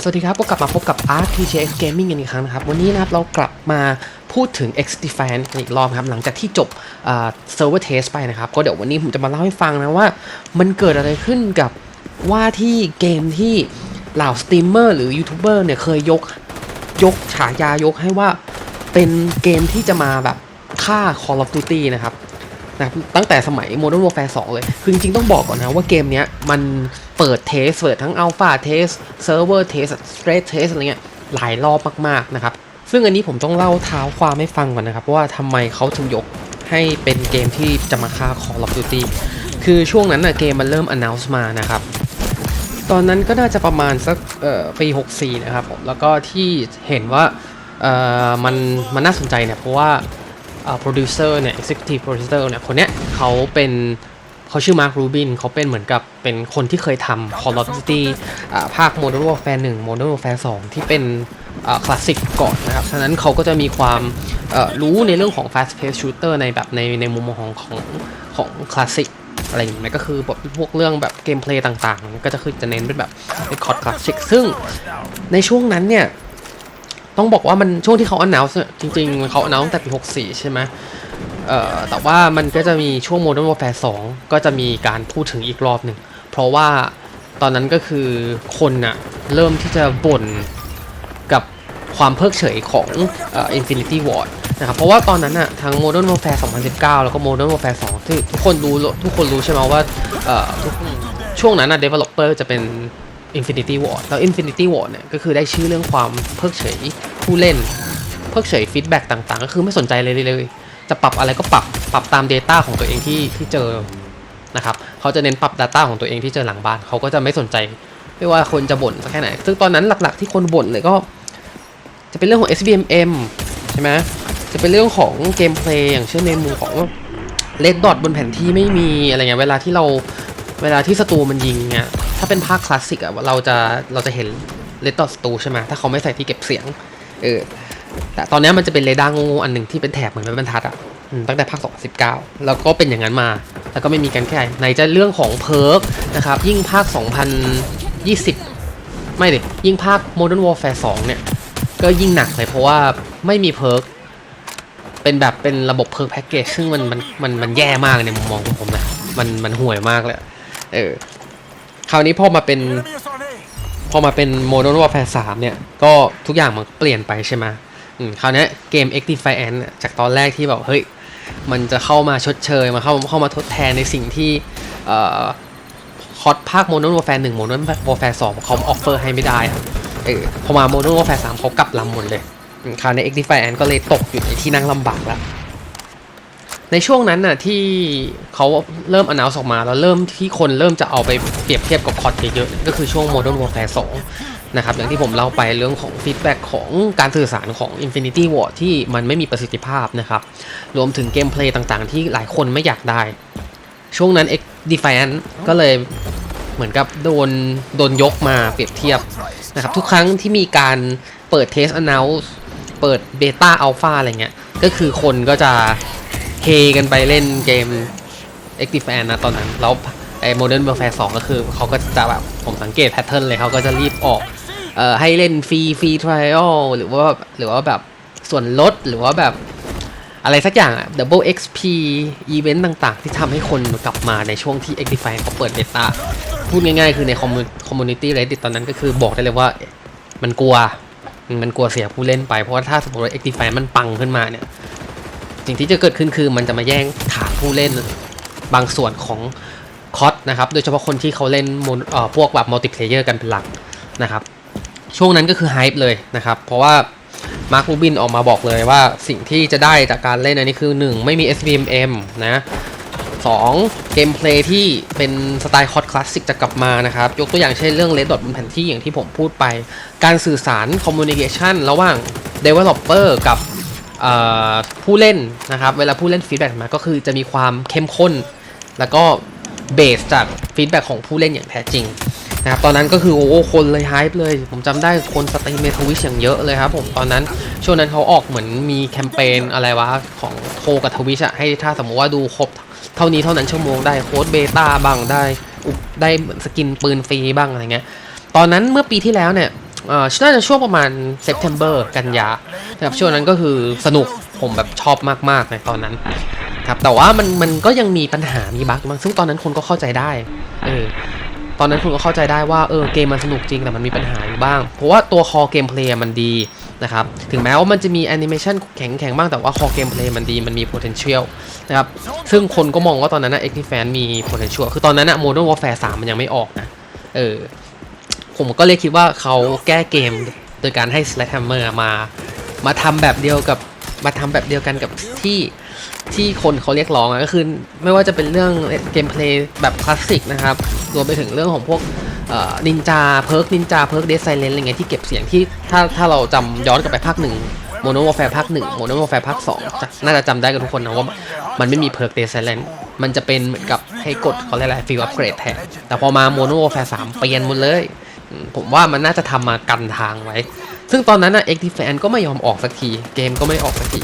สวัสดีครับก็กลับมาพบกับ RTJX Gaming กันอีกครั้งนะครับ วันนี้นะครับเรากลับมาพูดถึง X Defense กันอีกรอบครับ หลังจากที่จบเซิร์ฟเวอร์เทสไปนะครับ ก็เดี๋ยววันนี้ผมจะมาเล่าให้ฟังนะว่า มันเกิดอะไรขึ้นกับว่าที่เกมที่เหล่าสตรีมเมอร์หรือยูทูบเบอร์เนี่ยเคยยกยกฉายายกให้ว่าเป็นเกมที่จะมาแบบฆ่า Call of Duty นะครับ นะครับตั้งแต่สมัย Modern Warfare 2 เลย คือจริงๆ ต้องบอกก่อนนะว่าเกมนี้มันเปิดเทส เปิดทั้ง Alpha Test Server Test Straight Test อะไรเงี้ยหลายรอบมากๆนะครับ ซึ่งอันนี้ผมต้องเล่าเท้าความให้ฟังก่อนนะครับ ว่าทำไมเขาถึงยกให้เป็นเกมที่จะมาฆ่า Call of Duty คือช่วงนั้นนะเกมมันเริ่ม announce มานะครับ ตอนนั้นก็น่าจะประมาณสักปี 64 นะครับผมแล้วก็ที่เห็นว่ามันมันน่าสนใจเนี่ยเพราะว่า เอ่อ producer เนี่ย executive producer เนี่ย คนเนี้ยเขาเป็นเขาชื่อ Mark Rubin เขาเป็นเหมือนกับเป็นคนที่เคยทำ Call of Duty อ่าภาค Modern Warfare 1 Modern Warfare 2 ที่เป็นคลาสสิกก่อนนะครับ ฉะนั้นเขาก็จะมีความเอ่อรู้ในเรื่องของ fast paced shooter ในแบบในในมุมมองของของของคลาสสิกอะไรอย่างเงี้ยก็คือแบบพวกเรื่องแบบเกมเพลย์ต่างๆ ก็จะคือจะเน้นเป็นแบบคอร์ดคลาสสิกซึ่งในช่วงนั้นเนี่ย ต้องบอกว่ามันช่วงที่เขา announce เนี่ยจริงๆเขา announce ตั้งแต่ปี 64 ใช่ไหมเอ่อแต่ว่ามันก็จะมีช่วง Modern Warfare 2 ก็จะมีการพูดถึงอีกรอบหนึ่ง เพราะว่าตอนนั้นก็คือคนน่ะเริ่มที่จะบ่นกับความเพิกเฉยของเอ่อ Infinity Ward นะครับเพราะว่าตอนนั้นอะทั้ง Modern Warfare 2019 แล้วก็ Modern Warfare 2 ที่ทุกคนรู้ทุกคนรู้ใช่ไหมว่าเอ่อช่วงนั้นอะ developer จะเป็น Infinity Ward แล้ว Infinity Ward เนี่ยก็คือได้ชื่อเรื่องความเพิกเฉยผู้เล่น เพิกเฉยฟีดแบ็กต่างๆ ก็คือไม่สนใจเลยเลย จะปรับอะไรก็ปรับปรับตาม Data ของตัวเองที่ที่เจอนะครับเขาจะเน้นปรับ Data ของตัวเองที่เจอหลังบ้านเขาก็จะไม่สนใจ ไม่ว่าคนจะบ่นสักแค่ไหน ซึ่งตอนนั้นหลักๆที่คนบ่นเลยก็ จะเป็นเรื่องของ SBMM ใช่ไหมจะเป็นเรื่องของเกมเพลย์อย่างเช่นในมุมของเลดดอทบนแผนที่ไม่มีอะไรเงี้ยเวลาที่เราเวลาที่ศัตรูมันยิงเนี่ย ถ้าเป็นภาคคลาสสิกอะเราจะเราจะเห็นเลดดอทศัตรูใช่ไหมถ้าเขาไม่ใส่ที่เก็บเสียงเออแต่ตอนนี้มันจะเป็นเรดาร์งูอันหนึ่งที่เป็นแถบเหมือนเป็นบรรทัดอะตั้งแต่ภาค 2019 แล้วก็เป็นอย่างนั้นมา แล้วก็ไม่มีการแก้ไหนจะเรื่องของเพิร์กนะครับ ยิ่งภาค 2020 ไม่ดิยิ่งภาค Modern Warfare 2 เนี่ย ก็ยิ่งหนักเลยเพราะว่าไม่มีเพิร์กเป็นแบบเป็นระบบเพิร์กแพ็กเกจซึ่งมันมันมันมันแย่มากในมุมมองของผมนะ มันมันห่วยมากเลย เออ คราวนี้พอมาเป็นพอมาเป็น Modern Warfare 3เนี่ย ก็ทุกอย่างมันเปลี่ยนไปใช่ไหมอืมคราวนี้เกม X Defiant เนี่ยจากตอนแรกที่แบบเฮ้ย มันจะเข้ามาชดเชย มาเข้าเข้ามาทดแทนในสิ่งที่เอ่อคอร์สภาค Modern Warfare 1 Modern Warfare 2เขาออฟเฟอร์ให้ไม่ได้เออพอมา Modern Warfare 3เขากลับลำหมดเลยคราวนี้ X Defiant ก็เลยตกอยู่ในที่นั่งลำบากแล้ว ในช่วงนั้นน่ะที่เขาเริ่ม announce ออกมาแล้วเริ่มที่คนเริ่มจะเอาไปเปรียบเทียบกับคอร์ดเยอะๆก็คือช่วง Modern Warfare 2 นะครับ อย่างที่ผมเล่าไปเรื่องของฟีดแบ็กของการสื่อสารของ Infinity War ที่มันไม่มีประสิทธิภาพนะครับ รวมถึงเกมเพลย์ต่างๆ ที่หลายคนไม่อยากได้ ช่วงนั้น X Defiant ก็เลยเหมือนกับโดนโดนยกมาเปรียบเทียบนะครับทุกครั้งที่มีการเปิด Test Announce เปิด Beta Alpha อะไรเงี้ยก็คือคนก็จะ เฮกันไปเล่นเกม X Defiant นะตอนนั้นแล้วไอ้ Modern Warfare 2 ก็คือเขาก็จะแบบผมสังเกตแพทเทิร์นเลยเขาก็จะรีบออกเอ่อให้เล่นฟรีฟรีทริอัลหรือว่าหรือว่าแบบส่วนลดหรือว่าแบบอะไรสักอย่างอะ Double XP อีเวนต์ต่างๆ ที่ทำให้คนกลับมาในช่วงที่ X Defiant เขาเปิดเบต้าพูดง่ายๆ คือในคอมมูนิตี้ Reddit ตอนนั้นก็คือบอกได้เลยว่ามันกลัว มันกลัวเสียผู้เล่นไป เพราะว่าถ้าสมมติว่า X Defiant มันปังขึ้นมาเนี่ย สิ่งที่จะเกิดขึ้นคือมันจะมาแย่งฐานผู้เล่นบางส่วนของคอสนะครับ โดยเฉพาะคนที่เขาเล่นมอพวกแบบมัลติเพลเยอร์กันเป็นหลักนะครับ ช่วงนั้นก็คือไฮป์เลยนะครับ เพราะว่ามาร์ครูบินออกมาบอกเลยว่าสิ่งที่จะได้จากการเล่นอันนี้คือ 1 ไม่มี SVMM นะ 2. เกมเพลย์ที่เป็นสไตล์คอร์ดคลาสสิกจะกลับมานะครับ ยกตัวอย่างเช่นเรื่องเลดดอทบนแผนที่อย่างที่ผมพูดไป การสื่อสารคอมมูนิเคชันระหว่าง Developer กับ ผู้เล่นนะครับ เวลาผู้เล่นฟีดแบ็กมาก็คือจะมีความเข้มข้น แล้วก็เบสจากฟีดแบ็กของผู้เล่นอย่างแท้จริงนะครับตอนนั้นก็คือโอ้โหคนเลยไฮป์เลย ผมจำได้คนสตรีมเมทวิชอย่างเยอะเลยครับผมตอนนั้นช่วงนั้นเขาออกเหมือนมีแคมเปญอะไรวะ ของโคกับทวิชอะให้ถ้าสมมติว่าดูครบเท่านี้เท่านั้นชั่วโมงได้โค้ดเบต้าบ้างได้ได้สกินปืนฟรีบ้างอะไรเงี้ยตอนนั้นเมื่อปีที่แล้วเนี่ย น่าจะช่วงประมาณเซปเทมเบอร์กันยานะครับช่วงนั้นก็คือสนุกผมแบบชอบมากๆในตอนนั้นครับแต่ว่ามันมันก็ยังมีปัญหามีบั๊กบางซึ่งตอนนั้นคนก็เข้าใจได้เออตอนนั้นคุณก็เข้าใจได้ว่าเออเกมมันสนุกจริงแต่มันมีปัญหาอยู่บ้าง เพราะว่าตัวคอเกมเพลย์มันดีนะครับถึงแม้ว่ามันจะมีแอนิเมชันแข็งๆบ้างแต่ว่าคอเกมเพลย์มันดีมันมี potential นะครับซึ่งคนก็มองว่าตอนนั้นนะ Actifan มี potential คือตอนนั้นนะ Modern Warfare 3 มันยังไม่ออกนะเออ ผมก็เลยคิดว่าเขาแก้เกมโดยการให้ Sledgehammer มามาทำแบบเดียวกับมาทำแบบเดียวกันกับที่ที่คนเขาเรียกร้องอะก็คือไม่ว่าจะเป็นเรื่องเกมเพลย์แบบคลาสสิกนะครับรวมไปถึงเรื่องของพวกนินจาเพิร์กนินจาเพิร์กเดซไซเลนอะไรเงี้ยที่เก็บเสียงที่ถ้าถ้าเราจำย้อนกลับไปภาคหนึ่งโมโนวอร์แฟร์ภาคหนึ่งโมโนวอร์แฟร์ภาคสองน่าจะจำได้กันทุกคนนะว่ามันไม่มีเพิร์กเดซไซเลนมันจะเป็นเหมือนกับให้กดเขาเรียกอะไรฟิลอัปเกรดแทนแต่พอมาโมโนวอร์แฟร์สามเปลี่ยนหมดเลย ผมว่ามันน่าจะทำมากันทางไว้ ซึ่งตอนนั้นนะเอ็กทีแฟนก็ไม่ยอมออกสักที เกมก็ไม่ออกสักที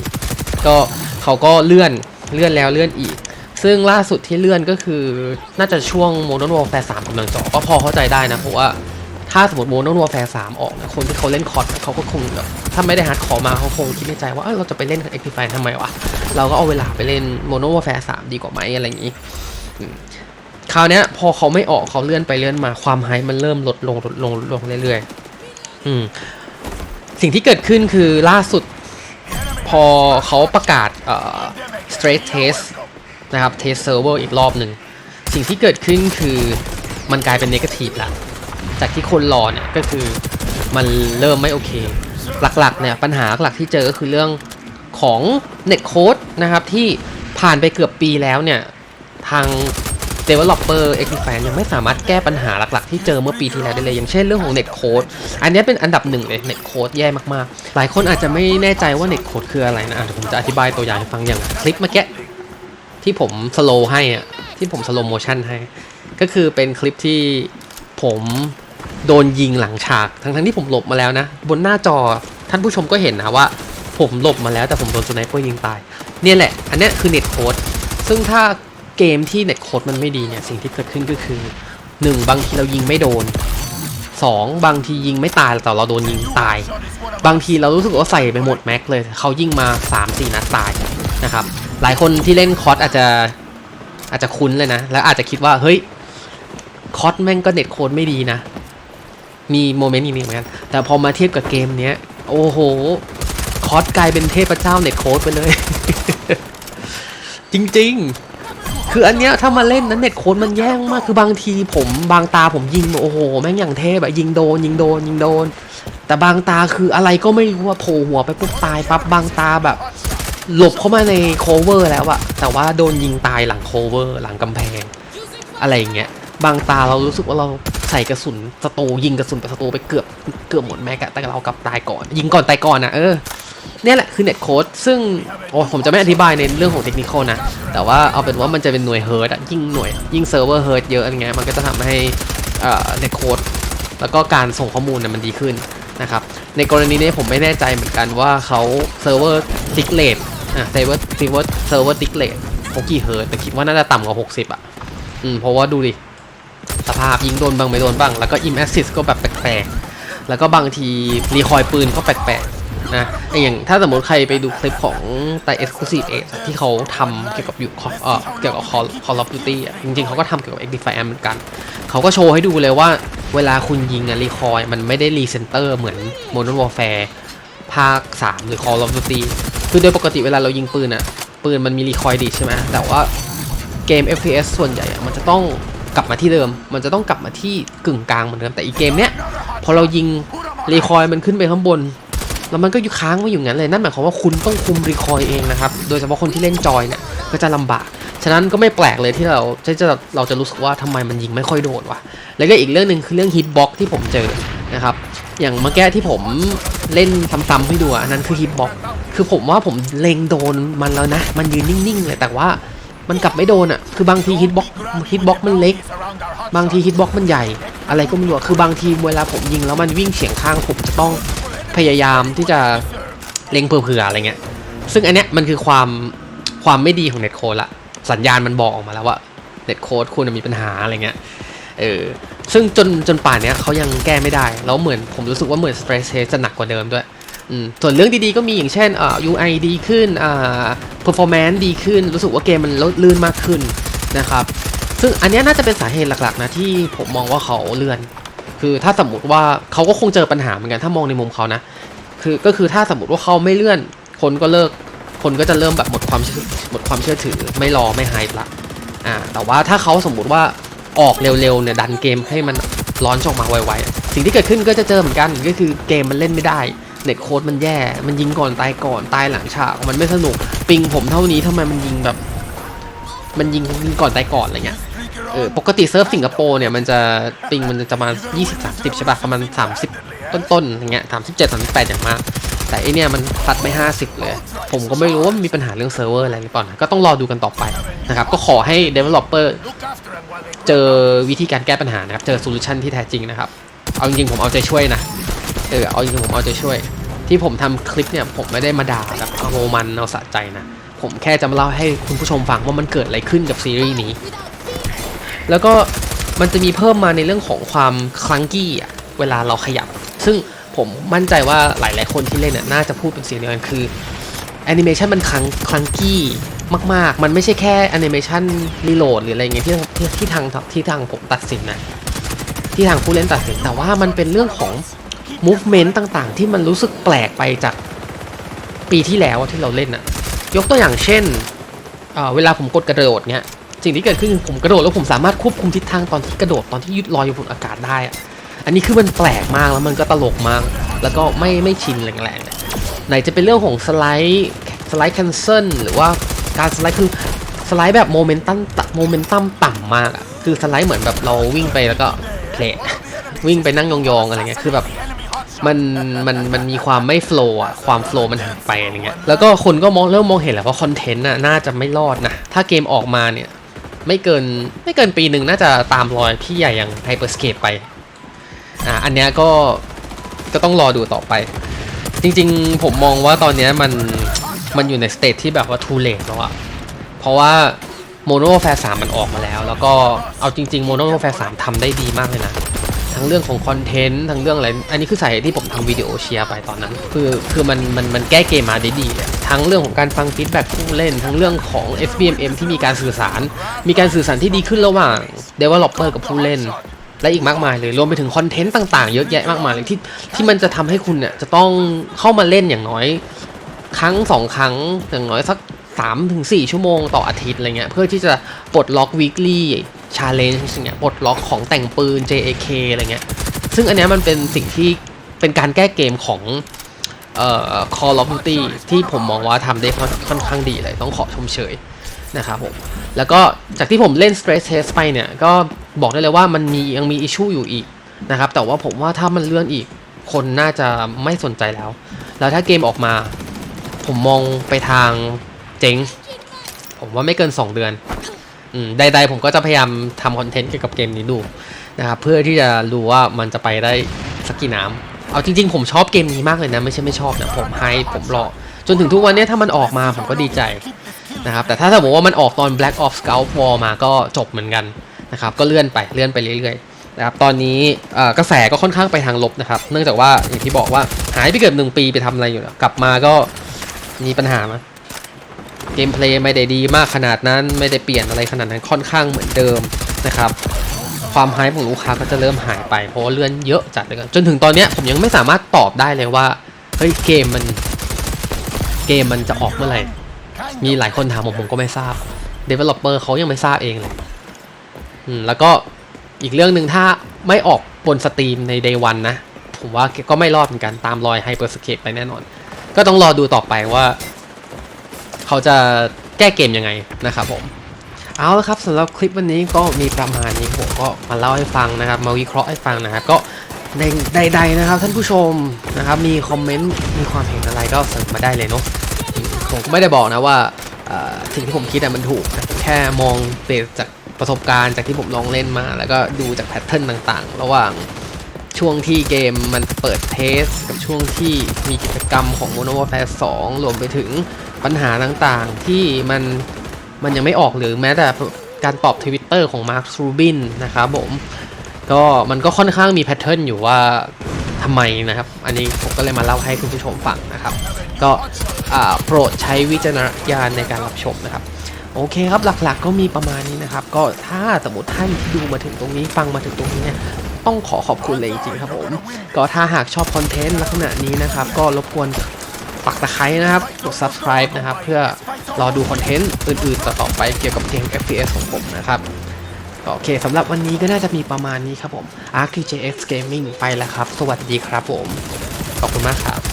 ก็เขาก็เลื่อนเลื่อนแล้วเลื่อนอีก ซึ่งล่าสุดที่เลื่อนก็คือน่าจะช่วง Modern Warfare 3กำลังจะออกก็พอเข้าใจได้นะเพราะว่าถ้าสมมติ Modern Warfare 3ออกนะคนที่เขาเล่นคอร์ดเขาก็คงแบบถ้าไม่ได้ฮาร์ดคอร์มาเขาคงคิดในใจว่าเอ้ยเราจะไปเล่น a c t i f y ทำไมวะเราก็เอาเวลาไปเล่น Modern Warfare 3ดีกว่าไหมอะไรอย่างนี้ คราวนี้พอเขาไม่ออกเขาเลื่อนไปเลื่อนมาความไฮมันเริ่มลดลงลดลงลดลงเรื่อยๆอืมสิ่งที่เกิดขึ้นคือล่าสุด พอเขาประกาศเอ่อ straight test นะครับ test server อีกรอบหนึ่ง สิ่งที่เกิดขึ้นคือมันกลายเป็น negative ละจากที่คนรอเนี่ยก็คือมันเริ่มไม่โอเค หลักๆเนี่ยปัญหาหลักที่เจอก็คือเรื่องของ netcode นะครับที่ผ่านไปเกือบปีแล้วเนี่ยทาง developer x d e f a n ยังไม่สามารถแก้ปัญหาหลักๆ ที่เจอเมื่อปีที่แล้วได้เลย อย่างเช่นเรื่องของ netcode อันนี้เป็นอันดับหนึ่งเลย netcode แย่มากๆ หลายคนอาจจะไม่แน่ใจว่า netcode คืออะไรนะเดี๋ยวผมจะอธิบายตัวอย่างให้ฟังอย่างคลิปเมื่อกี้ที่ผมสโลให้อะที่ผมสโลโมชั่นให้ ก็คือเป็นคลิปที่ผมโดนยิงหลังฉาก ทั้งๆที่ผมหลบมาแล้วนะ บนหน้าจอท่านผู้ชมก็เห็นนะว่า ผมหลบมาแล้วแต่ผมโดนสไนเปอร์ยิงตาย เนี่ยแหละ อันนี้คือเน็ตโค้ดซึ่งถ้า เกมที่เน็ตโคดมันไม่ดีเนี่ยสิ่งที่เกิดขึ้นก็คือ 1 บางทีเรายิงไม่โดน 2 บางทียิงไม่ตายแต่เราโดนยิงตาย บางทีเรารู้สึกว่าใส่ไปหมดแม็กเลยเขายิงมา 3-4 นัดตายนะครับหลายคนที่เล่นคอสอาจจะอาจจะคุ้นเลยนะ แล้วอาจจะคิดว่าเฮ้ยคอสแม่งก็เน็ตโคดไม่ดีนะ มีโมเมนต์อย่างนี้เหมือนกันแต่พอมาเทียบกับเกมเนี้ยโอ้โหคอสกลายเป็นเทพเจ้าเน็ตโคดไปเลย จริง ๆ คืออันเนี้ยถ้ามาเล่นนั้นเน็ตโค้ดมันแย่งมากคือบางทีผมบางตาผมยิงโอ้โหแม่งอย่างเทพอะยิงโดนยิงโดนยิงโดน แต่บางตาคืออะไรก็ไม่รู้ว่าโผล่หัวไปปุ๊บตายปั๊บบางตาแบบ หลบเข้ามาในโคเวอร์แล้วอะแต่ว่าโดนยิงตายหลังโคเวอร์หลังกำแพง อะไรอย่างเงี้ยบางตาเรารู้สึกว่าเราใส่กระสุนสตูยิงกระสุนไปสตูไปเกือบเกือบหมดแม็กอะแต่เรากลับตายก่อน ยิงก่อนตายก่อนนะเออ เนี่ยแหละคือเน็ตโค้ดซึ่งโอ้ผมจะไม่อธิบายในเรื่องของเทคนิคนะ แต่ว่าเอาเป็นว่ามันจะเป็นหน่วยเฮิร์ตยิ่งหน่วยยิ่งเซิร์ฟเวอร์เฮิร์ตเยอะอะไรเงี้ยมันก็จะทำให้เน็ตโค้ดแล้วก็การส่งข้อมูลเนี่ยมันดีขึ้นนะครับในกรณีนี้ผมไม่แน่ใจเหมือนกันว่าเขาเซิร์ฟเวอร์ติ๊กเลทอะเซิร์ฟเวอร์เซิร์ฟเวอร์เซิร์ฟเวอร์ติ๊กเลทเขากี่เฮิร์ตแต่คิดว่าน่าจะต่ำกว่า 60 อะ อืมเพราะว่าดูดิสภาพยิงโดนบ้างไม่โดนบ้าง แล้วก็อิมแอสซิสก็แบบแปลกๆ แล้วก็บางทีรีคอยปืนก็แปลกๆ นะออย่างถ้าสมมติใครไปดูคลิปของแต่ Exclusive Age อที่เขาทำเกี่ยวกับอยู่เอ่อเกี่ยวกับ Call Call of Duty อะจริงๆเขาก็ทำเกี่ยวกับ x d f i เหมือนกัน เขาก็โชว์ให้ดูเลยว่าเวลาคุณยิงอะรีคอยมันไม่ได้รีเซนเตอร์เหมือน Modern Warfare ภาค 3 หรือ Call of Duty คือโดยปกติเวลาเรายิงปืนอะปืนมันมีรีคอยดีใช่ไหมแต่ว่าเกม FPS ส่วนใหญ่มันจะต้องกลับมาที่เดิม มันจะต้องกลับมาที่กึ่งกลางเหมือนเดิมแต่อีกเกมเนี้ยพอเรายิงรีคอยมันขึ้นไปข้างบน แล้วมันก็อยู่ค้างไว้อยู่งั้นเลย นั่นหมายความว่าคุณต้องคุมรีคอยเองนะครับ โดยเฉพาะคนที่เล่นจอยเนี่ยก็จะลำบาก ฉะนั้นก็ไม่แปลกเลยที่เราจะจะเราจะรู้สึกว่าทำไมมันยิงไม่ค่อยโดนวะ แล้วก็อีกเรื่องหนึ่งคือเรื่องฮิตบ็อกที่ผมเจอนะครับ อย่างเมื่อกี้ที่ผมเล่นซ้ำๆให้ดูอันนั้นคือฮิตบ็อกคือผมว่าผมเล็งโดนมันแล้วนะ มันยืนนิ่งๆเลยแต่ว่ามันกลับไม่โดนอะ คือบางทีฮิตบ็อกฮิตบ็อกมันเล็ก บางทีฮิตบ็อกมันใหญ่ อะไรก็ไม่รู้ คือบางทีเวลาผมยิงแล้วมันวิ่งเฉียงข้างผมจะต้อง พยายามที่จะเล็งเผื่อๆอะไรเงี้ย ซึ่งอันเนี้ยมันคือความความไม่ดีของเน็ตโคดละ สัญญาณมันบอกออกมาแล้วว่าเน็ตโคดคุณมีปัญหาอะไรเงี้ย เออ ซึ่งจนจนป่านเนี้ยเขายังแก้ไม่ได้ แล้วเหมือนผมรู้สึกว่าเหมือน stress test จะหนักกว่าเดิมด้วยอืมส่วนเรื่องดีๆก็มีอย่างเช่นอ่า UI ดีขึ้น อ่า performance ดีขึ้น รู้สึกว่าเกมมันลื่นมากขึ้นนะครับ ซึ่งอันเนี้ยน่าจะเป็นสาเหตุหลักๆนะที่ผมมองว่าเขาเลื่อน คือถ้าสมมติว่าเขาก็คงเจอปัญหาเหมือนกันถ้ามองในมุมเขานะ คือก็คือถ้าสมมติว่าเขาไม่เลื่อน คนก็เลิก คนก็จะเริ่มแบบหมดความหมดความเชื่อถือ ไม่รอไม่ไฮป์ละอ่าแต่ว่าถ้าเขาสมมุติว่าออกเร็วๆเนี่ยดันเกมให้มันร้อนออกมาไวๆ สิ่งที่เกิดขึ้นก็จะเจอเหมือนกันก็คือเกมมันเล่นไม่ได้ เน็ตโค้ดมันแย่ มันยิงก่อนตายก่อนตายหลังฉากมันไม่สนุก ปิงผมเท่านี้ทำไมมันยิงแบบ มันยิงยิงก่อนตายก่อนอะไรเงี้ย เออปกติเซิร์ฟสิงคโปร์เนี่ยมันจะปิงมันจะประมาณ 20 30 ใช่ป่ะประมาณ 30 ต้นๆอย่างเงี้ย37 38 อย่างมาก แต่ไอเนี่ยมันตัดไม่50 เลย ผมก็ไม่รู้ว่ามีปัญหาเรื่องเซิร์ฟเวอร์อะไรหรือเปล่านะก็ต้องรอดูกันต่อไปนะครับ ก็ขอให้ developer เจอวิธีการแก้ปัญหานะครับ เจอโซลูชันที่แท้จริงนะครับ เอาจริงๆผมเอาใจช่วยนะ เออเอาจริงๆผมเอาใจช่วย ที่ผมทำคลิปเนี่ยผมไม่ได้มาด่าแบบเอาโรมันเอาสะใจนะ ผมแค่จะมาเล่าให้คุณผู้ชมฟังว่ามันเกิดอะไรขึ้นกับซีรีส์นี้ แล้วก็มันจะมีเพิ่มมาในเรื่องของความคลังกี้อะเวลาเราขยับ ซึ่งผมมั่นใจว่าหลายๆคนที่เล่นน่ะน่าจะพูดเป็นเสียงเดียวกันคือแอนิเมชันมันคลังคลังกี้มากๆ มันไม่ใช่แค่แอนิเมชันรีโหลดหรืออะไรเงี้ยที่ที่ที่ทางที่ทางผมตัดสินนะที่ทางผู้เล่นตัดสินแต่ว่ามันเป็นเรื่องของ movement ต่างๆ ที่มันรู้สึกแปลกไปจากปีที่แล้วที่เราเล่นอะยกตัวอย่างเช่นเเวลาผมกดกระโดดเนี้ย สิ่งที่เกิดขึ้นคือผมกระโดดแล้วผมสามารถควบคุมทิศทางตอนที่กระโดดตอนที่ยึดลอยอยู่บนอากาศได้อะอันนี้คือมันแปลกมากแล้วมันก็ตลกมาก แล้วก็ไม่ไม่ชินแรงๆเลยไหนจะเป็นเรื่องของสไลด์สไลด์แคนเซิลหรือว่าการสไลด์คือสไลด์แบบโมเมนตัมโมเมนตัมต่ำมากอะคือสไลด์เหมือนแบบเราวิ่งไปแล้วก็เพลวิ่งไปนั่งยองๆอะไรเงี้ยคือแบบมันมันมันมีความไม่โฟล์อะความโฟล์มันหายไปอะไรเงี้ยแล้วก็คนก็มองเริ่มมองเห็นแล้วว่าคอนเทนต์น่ะน่าจะไม่รอดนะถ้าเกมออกมาเนี่ย ไม่เกินไม่เกินปีหนึ่งน่าจะตามรอยพี่ใหญ่อย่างไฮเปอร์สเคปไปอ่าอันเนี้ยก็ก็ต้องรอดูต่อไป จริงๆ ผมมองว่าตอนเนี้ยมันมันอยู่ในสเตจที่แบบว่าทูเลทแล้วอะเพราะว่าโมโนแฟร์สามมันออกมาแล้ว แล้วก็เอาจริงๆโมโนแฟร์สามทำได้ดีมากเลยนะ ทั้งเรื่องของคอนเทนต์ทั้งเรื่องอะไร อันนี้คือสาเหตุที่ผมทำวิดีโอเชียร์ไปตอนนั้น คือคือมันมันมันแก้เกมมาได้ดีอะทั้งเรื่องของการฟังฟีดแบ็กผู้เล่น ทั้งเรื่องของ SBMM ที่มีการสื่อสาร มีการสื่อสารที่ดีขึ้นระหว่าง Developer กับผู้เล่น และอีกมากมายเลยรวมไปถึงคอนเทนต์ต่างๆ เยอะแยะมากมายเลยที่ที่มันจะทำให้คุณเนี่ยจะต้องเข้ามาเล่นอย่างน้อย ครั้งสองครั้งอย่างน้อยสักสามถึงสี่ชั่วโมงต่ออาทิตย์อะไรเงี้ยเพื่อที่จะปลดล็อก weekly challenge อย่งเงี้ยปลดล็อกของแต่งปืน JAK อะไรเงี้ย ซึ่งอันเนี้ยมันเป็นสิ่งที่เป็นการแก้เกมของเอ่อ Call of Duty ที่ผมมองว่าทำได้ค่อนค่อนข้างดีเลย ต้องขอชมเชยนะครับผม แล้วก็จากที่ผมเล่น stress test ไปเนี่ย ก็บอกได้เลยว่ามันมียังมี issue อยู่อีกนะครับ แต่ว่าผมว่าถ้ามันเลื่อนอีกคนน่าจะไม่สนใจแล้ว แล้วถ้าเกมออกมา ผมมองไปทางเจ๊ง ผมว่าไม่เกิน 2 เดือน ใดๆผมก็จะพยายามทำคอนเทนต์เกี่ยวกับเกมนี้ดูนะครับเพื่อที่จะรู้ว่ามันจะไปได้สักกี่น้ำเอาจริง ๆ ผมชอบเกมนี้มากเลยนะ ไม่ใช่ไม่ชอบนะผมไฮผมรอจนถึงทุกวันนี้ถ้ามันออกมาผมก็ดีใจนะครับแต่ถ้าสมมติว่ามันออกตอน Black Ops Scout War มาก็จบเหมือนกันนะครับก็เลื่อนไปเลื่อนไปเรื่อยๆนะครับตอนนี้กระแสก็ค่อนข้างไปทางลบนะครับเนื่องจากว่าอย่างที่บอกว่าหายไปเกือบหนึ่งปีไปทำอะไรอยู่นะกลับมาก็มีปัญหามา เกมเพลย์ไม่ได้ดีมากขนาดนั้นไม่ได้เปลี่ยนอะไรขนาดนั้นค่อนข้างเหมือนเดิมนะครับความไฮป์ของลูกค้าก็จะเริ่มหายไปเพราะาเลื่อนเยอะจัดเลยกันจนถึงตอนนี้ผมยังไม่สามารถตอบได้เลยว่าเฮ้ยเกมมันเกมมันจะออกเมื่อไหร่ มีหลายคนถามผมผมก็ไม่ทราบ Developer เขายังไม่ทราบเองเลยอืมแล้วก็อีกเรื่องหนึ่งถ้าไม่ออกบนสตรีมใน Day 1นะ ผมว่าก็ไม่รอดเหมือนกันตามรอย Hyperscape ไปแน่นอน ก็ต้องรอดูต่อไปว่า เขาจะแก้เกมยังไงนะครับผมเอาละครับสำหรับคลิปวันนี้ก็มีประมาณนี้ผมก็มาเล่าให้ฟังนะครับ มาวิเคราะห์ให้ฟังนะครับก็ใดๆนะครับท่านผู้ชมนะครับมีคอมเมนต์มีความเห็นอะไรก็เสริมมาได้เลยเนาะผมไม่ได้บอกนะว่าสิ่งที่ผมคิดอะมันถูกแค่มองเบจากประสบการณ์จากที่ผมลองเล่นมา แล้วก็ดูจากแพทเทิร์นต่างๆ ระหว่างช่วงที่เกมมันเปิดเทส กับช่วงที่มีกิจกรรมของ Modern Warfare 2 รวมไปถึง ปัญหาต่างๆที่มันมันยังไม่ออกหรือแม้แต่การตอบทวิตเตอร์ของ Mark Rubin นะครับผมก็มันก็ค่อนข้างมีแพทเทิร์นอยู่ว่าทำไมนะครับ อันนี้ผมก็เลยมาเล่าให้คุณผู้ชมฟังนะครับ ก็โปรดใช้วิจารณญาณในการรับชมนะครับโอเคครับหลักๆก็มีประมาณนี้นะครับ ก็ถ้าสมมติท่านที่ดูมาถึงตรงนี้ฟังมาถึงตรงนี้เนี่ยต้องขอขอบคุณเลยจริงๆครับผม ก็ถ้าหากชอบคอนเทนต์ลักษณะนี้นะครับ ก็รบกวน ปักตะไคร้นะครับกด subscribe นะครับ เพื่อรอดูคอนเทนต์อื่นๆ ต่อๆไปเกี่ยวกับเกม FPS ของผมนะครับโอเคสำหรับวันนี้ก็น่าจะมีประมาณนี้ครับผม ArcTJX Gaming ไปแล้วครับ สวัสดีครับผม ขอบคุณมากครับ